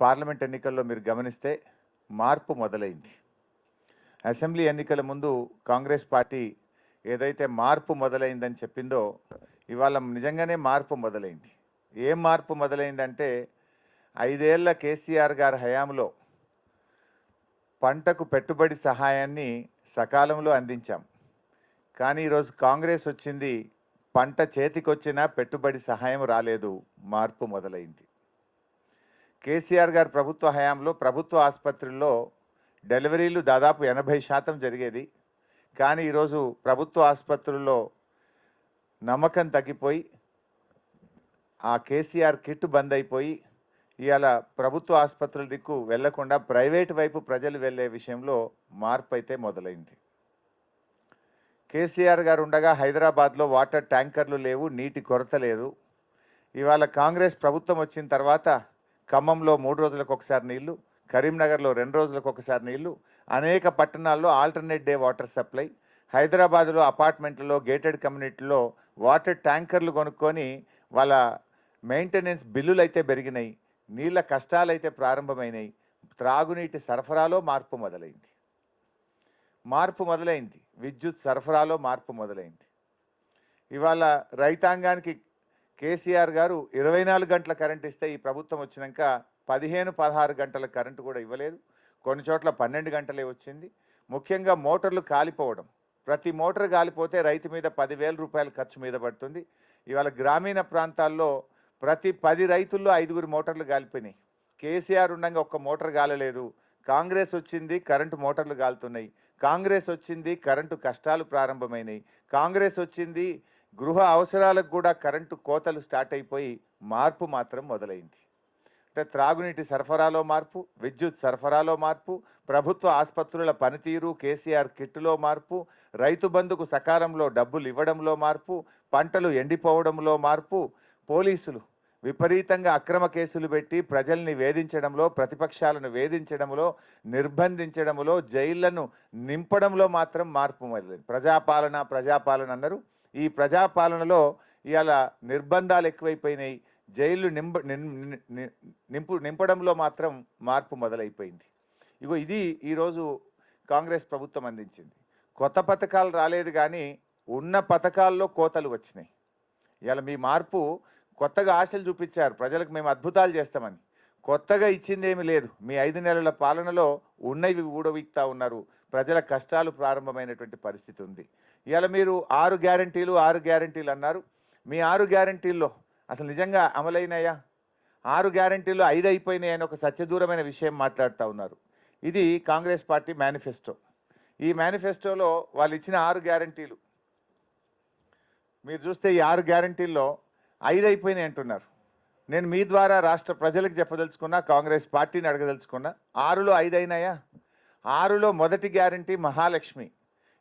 Parliament ఎన్నికల్లో మీరు గమనిస్తే మార్పు మొదలైంది. అసెంబ్లీ ఎన్నికల ముందు కాంగ్రెస్ పార్టీ ఏదైతే మార్పు మొదలైందని చెప్పిందో ఇవాళ నిజంగానే మార్పు మొదలైంది. ఏం మార్పు మొదలైందంటే ఐదేళ్ళ కేసీఆర్ గారి హయాంలో పంటకు పెట్టుబడి సహాయాన్ని సకాలంలో అందించాం. కానీ ఈరోజు కాంగ్రెస్ వచ్చింది పంట చేతికొచ్చినా పెట్టుబడి సహాయం రాలేదు మార్పు మొదలైంది. కేసీఆర్ గారి ప్రభుత్వ హయాంలో ప్రభుత్వ ఆసుపత్రుల్లో డెలివరీలు దాదాపు ఎనభై శాతం జరిగేది. కానీ ఈరోజు ప్రభుత్వ ఆసుపత్రుల్లో నమ్మకం తగ్గిపోయి ఆ కేసీఆర్ కిట్ బంద్ అయిపోయి ఇవాళ ప్రభుత్వ ఆసుపత్రుల దిక్కు వెళ్ళకుండా ప్రైవేట్ వైపు ప్రజలు వెళ్ళే విషయంలో మార్పు అయితే మొదలైంది. కేసీఆర్ గారు ఉండగా హైదరాబాద్లో వాటర్ ట్యాంకర్లు లేవు నీటి కొరత లేదు. ఇవాళ కాంగ్రెస్ ప్రభుత్వం వచ్చిన తర్వాత ఖమ్మంలో మూడు రోజులకు ఒకసారి నీళ్ళు కరీంనగర్లో రెండు రోజులకు ఒకసారి నీళ్ళు అనేక పట్టణాల్లో ఆల్టర్నేట్ డే వాటర్ సప్లై హైదరాబాద్లో అపార్ట్మెంట్లలో గేటెడ్ కమ్యూనిటీలో వాటర్ ట్యాంకర్లు కొనుక్కొని వాళ్ళ మెయింటెనెన్స్ బిల్లులు అయితే పెరిగినాయి నీళ్ళ కష్టాలు అయితే ప్రారంభమైనాయి త్రాగునీటి సరఫరాలో మార్పు మొదలైంది. మార్పు మొదలైంది విద్యుత్ సరఫరాలో మార్పు మొదలైంది. ఇవాళ రైతాంగానికి కేసీఆర్ గారు ఇరవై నాలుగు గంటల కరెంట్ ఇస్తే ఈ ప్రభుత్వం వచ్చినాక పదిహేను పదహారు గంటల కరెంటు కూడా ఇవ్వలేదు. కొన్ని చోట్ల పన్నెండు గంటలే వచ్చింది. ముఖ్యంగా మోటార్లు కాలిపోవడం. ప్రతి మోటార్ కాలిపోతే రైతు మీద పదివేల రూపాయల ఖర్చు మీద పడుతుంది. ఇవాళ గ్రామీణ ప్రాంతాల్లో ప్రతి పది రైతుల్లో ఐదుగురు మోటార్లు కాలిపోయినాయి. కేసీఆర్ ఉండగా ఒక్క మోటార్ కాలలేదు. కాంగ్రెస్ వచ్చింది కరెంటు మోటార్లు కాలుతున్నాయి. కాంగ్రెస్ వచ్చింది కరెంటు కష్టాలు ప్రారంభమైనాయి. కాంగ్రెస్ వచ్చింది గృహ అవసరాలకు కూడా కరెంటు కోతలు స్టార్ట్ అయిపోయి మార్పు మాత్రం మొదలైంది. అంటే త్రాగునీటి సరఫరాలో మార్పు విద్యుత్ సరఫరాలో మార్పు ప్రభుత్వ ఆసుపత్రుల పనితీరు కేసీఆర్ కిట్టులో మార్పు రైతు బంధుకు సకాలంలో డబ్బులు ఇవ్వడంలో మార్పు పంటలు ఎండిపోవడంలో మార్పు పోలీసులు విపరీతంగా అక్రమ కేసులు పెట్టి ప్రజల్ని వేధించడంలో ప్రతిపక్షాలను వేధించడంలో నిర్బంధించడంలో జైళ్ళను నింపడంలో మాత్రం మార్పు మొదలైంది. ప్రజాపాలన ప్రజాపాలన అన్నారు. ఈ ప్రజాపాలనలో ఇవాళ నిర్బంధాలు ఎక్కువైపోయినాయి. జైలు నింప నిం- నింపు నింపడంలో మాత్రం మార్పు మొదలైపోయింది. ఇగో ఇది ఈరోజు కాంగ్రెస్ ప్రభుత్వం అందించింది. కొత్త పథకాలు రాలేదు కానీ ఉన్న పథకాల్లో కోతలు వచ్చినాయి. ఇవాళ మీ మార్పు కొత్తగా ఆశలు చూపించారు. ప్రజలకు మేము అద్భుతాలు చేస్తామని. కొత్తగా ఇచ్చింది ఏమీ లేదు. మీ ఐదు నెలల పాలనలో ఉన్నవి ఊడవిక్తా ఉన్నారు. ప్రజల కష్టాలు ప్రారంభమైనటువంటి పరిస్థితి ఉంది. ఇవాళ మీరు ఆరు గ్యారంటీలు ఆరు గ్యారంటీలు అన్నారు. మీ ఆరు గ్యారంటీల్లో అసలు నిజంగా అమలైనాయా? ఆరు గ్యారంటీలు ఐదు అయిపోయినాయి అని ఒక సత్యదూరమైన విషయం మాట్లాడుతూ ఉన్నారు. ఇది కాంగ్రెస్ పార్టీ మేనిఫెస్టో. ఈ మేనిఫెస్టోలో వాళ్ళు ఇచ్చిన ఆరు గ్యారంటీలు. మీరు చూస్తే ఈ ఆరు గ్యారంటీల్లో ఐదు అయిపోయినాయి అంటున్నారు. నేను మీ ద్వారా రాష్ట్ర ప్రజలకు చెప్పదలుచుకున్నా కాంగ్రెస్ పార్టీని అడగదలుచుకున్నా ఆరులో ఐదు అయినాయా? ఆరులో మొదటి గ్యారంటీ మహాలక్ష్మి.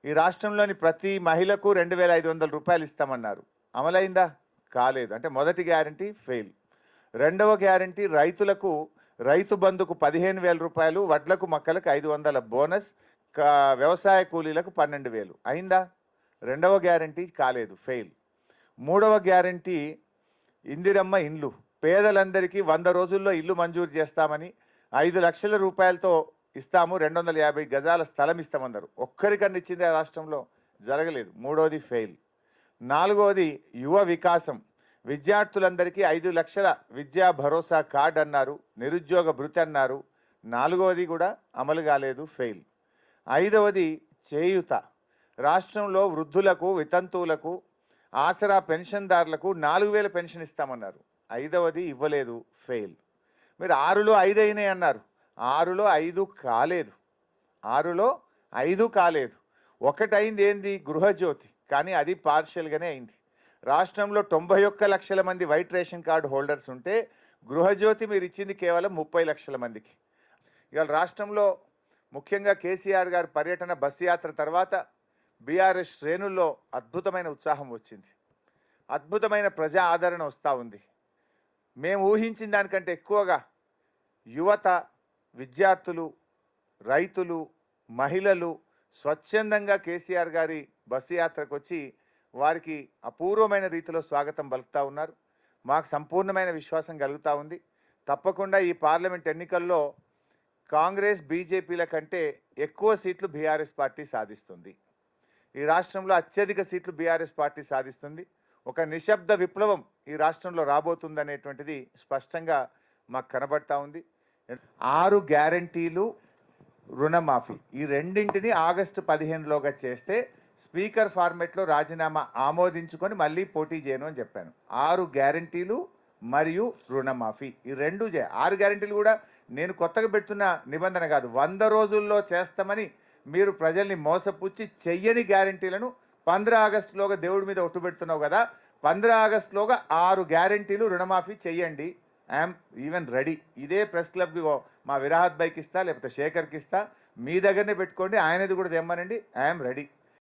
ఈ రాష్ట్రంలోని ప్రతి మహిళకు రెండు వేల ఐదు వందల రూపాయలు ఇస్తామన్నారు. అమలైందా? కాలేదు. అంటే మొదటి గ్యారంటీ ఫెయిల్. రెండవ గ్యారంటీ రైతులకు రైతు బంధుకు పదిహేను వేల రూపాయలు వడ్లకు మొక్కలకు ఐదు వందల బోనస్ వ్యవసాయ కూలీలకు పన్నెండు వేలు. అయిందా? రెండవ గ్యారంటీ కాలేదు. ఫెయిల్. మూడవ గ్యారంటీ ఇందిరమ్మ ఇండ్లు. పేదలందరికీ వంద రోజుల్లో ఇల్లు మంజూరు చేస్తామని ఐదు లక్షల రూపాయలతో ఇస్తాము రెండు వందల యాభై గజాల స్థలం ఇస్తామన్నారు. ఒక్కరికన్నా ఇచ్చింది ఆ రాష్ట్రంలో జరగలేదు. మూడోది ఫెయిల్ నాలుగోది యువ వికాసం. విద్యార్థులందరికీ ఐదు లక్షల విద్యా భరోసా కార్డ్ అన్నారు. నిరుద్యోగ భృతి అన్నారు. నాలుగవది కూడా అమలు కాలేదు ఫెయిల్ ఐదవది చేయుత. రాష్ట్రంలో వృద్ధులకు వితంతువులకు ఆసరా పెన్షన్దారులకు నాలుగు వేల పెన్షన్ ఇస్తామన్నారు. ఐదవది ఇవ్వలేదు ఫెయిల్ మీరు ఆరులో ఐదు అయినాయి అన్నారు. ఆరులో ఐదు కాలేదు. ఆరులో ఐదు కాలేదు. ఒకటైంది ఏంది? గృహజ్యోతి. కానీ అది పార్షియల్గానే అయింది. రాష్ట్రంలో తొంభై ఒక్క లక్షల మంది వైట్ రేషన్ కార్డు హోల్డర్స్ ఉంటే గృహజ్యోతి మీరు ఇచ్చింది కేవలం ముప్పై లక్షల మందికి. ఇవాళ రాష్ట్రంలో ముఖ్యంగా కేసీఆర్ గారి పర్యటన బస్సు యాత్ర తర్వాత బీఆర్ఎస్ శ్రేణుల్లో అద్భుతమైన ఉత్సాహం వచ్చింది. అద్భుతమైన ప్రజా ఆదరణ వస్తూ ఉంది. మేము ఊహించిన దానికంటే ఎక్కువగా యువత విద్యార్థులు రైతులు మహిళలు స్వచ్ఛందంగా కేసీఆర్ గారి బస్సు యాత్రకు వచ్చి వారికి అపూర్వమైన రీతిలో స్వాగతం పలుకుతూ ఉన్నారు. మాకు సంపూర్ణమైన విశ్వాసం కలుగుతూ ఉంది. తప్పకుండా ఈ పార్లమెంట్ ఎన్నికల్లో కాంగ్రెస్ బీజేపీల కంటే ఎక్కువ సీట్లు బీఆర్ఎస్ పార్టీ సాధిస్తుంది. ఈ రాష్ట్రంలో అత్యధిక సీట్లు బీఆర్ఎస్ పార్టీ సాధిస్తుంది. ఒక నిశ్శబ్ద విప్లవం ఈ రాష్ట్రంలో రాబోతుంది అనేటువంటిది స్పష్టంగా మాకు కనబడతా ఉంది. ఆరు గ్యారంటీలు రుణమాఫీ. ఈ రెండింటిని ఆగస్టు పదిహేనులోగా చేస్తే స్పీకర్ ఫార్మెట్లో రాజీనామా ఆమోదించుకొని మళ్ళీ పోటీ చేయను అని చెప్పాను. ఆరు గ్యారంటీలు మరియు రుణమాఫీ. ఈ రెండు చే ఆరు గ్యారంటీలు కూడా నేను కొత్తగా పెడుతున్న నిబంధన కాదు. వంద రోజుల్లో చేస్తామని మీరు ప్రజల్ని మోసపుచ్చి చెయ్యని గ్యారంటీలను పంద్ర ఆగస్టులోగా దేవుడి మీద ఒట్టు పెడుతున్నావు కదా పంద్ర ఆగస్టులోగా ఆరు గ్యారంటీలు రుణమాఫీ చెయ్యండి. ఐఎమ్ ఈవెన్ రెడీ ఇదే ప్రెస్ క్లబ్కి మా విరాహత్ బైక్ ఇస్తా లేకపోతే శేఖర్కి ఇస్తా. మీ దగ్గరనే పెట్టుకోండి ఆయనది కూడా తెమ్మనండి ఐఎమ్ రెడీ